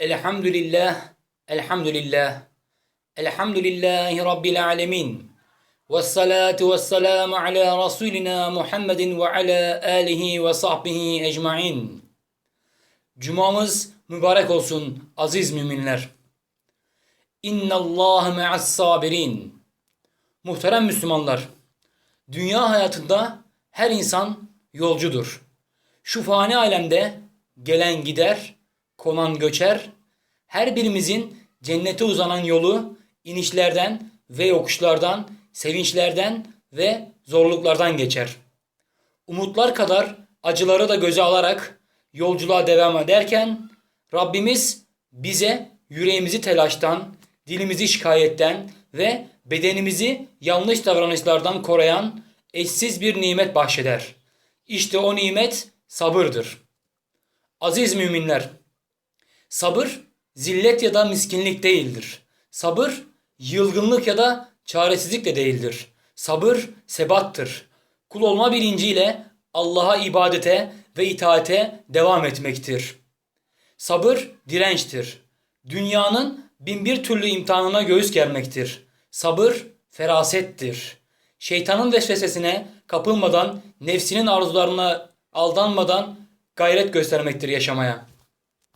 Elhamdülillah, elhamdülillah, elhamdülillahi rabbil alemin. Ve salatu ve selamu ala Resulina Muhammedin ve ala alihi ve sahbihi ecmain. Cumamız mübarek olsun aziz müminler. İnna Allah ma'as sabirin. Muhterem Müslümanlar, dünya hayatında her insan yolcudur. Şu fani alemde gelen gider, konan göçer, her birimizin cennete uzanan yolu inişlerden ve yokuşlardan, sevinçlerden ve zorluklardan geçer. Umutlar kadar acıları da göze alarak yolculuğa devam ederken Rabbimiz bize yüreğimizi telaştan, dilimizi şikayetten ve bedenimizi yanlış davranışlardan koruyan eşsiz bir nimet bahşeder. İşte o nimet sabırdır. Aziz müminler, sabır zillet ya da miskinlik değildir. Sabır yılgınlık ya da çaresizlik de değildir. Sabır sebattır. Kul olma bilinciyle Allah'a ibadete ve itaate devam etmektir. Sabır dirençtir. Dünyanın binbir türlü imtihanına göğüs germektir. Sabır ferasettir. Şeytanın vesvesesine kapılmadan, nefsinin arzularına aldanmadan gayret göstermektir yaşamaya.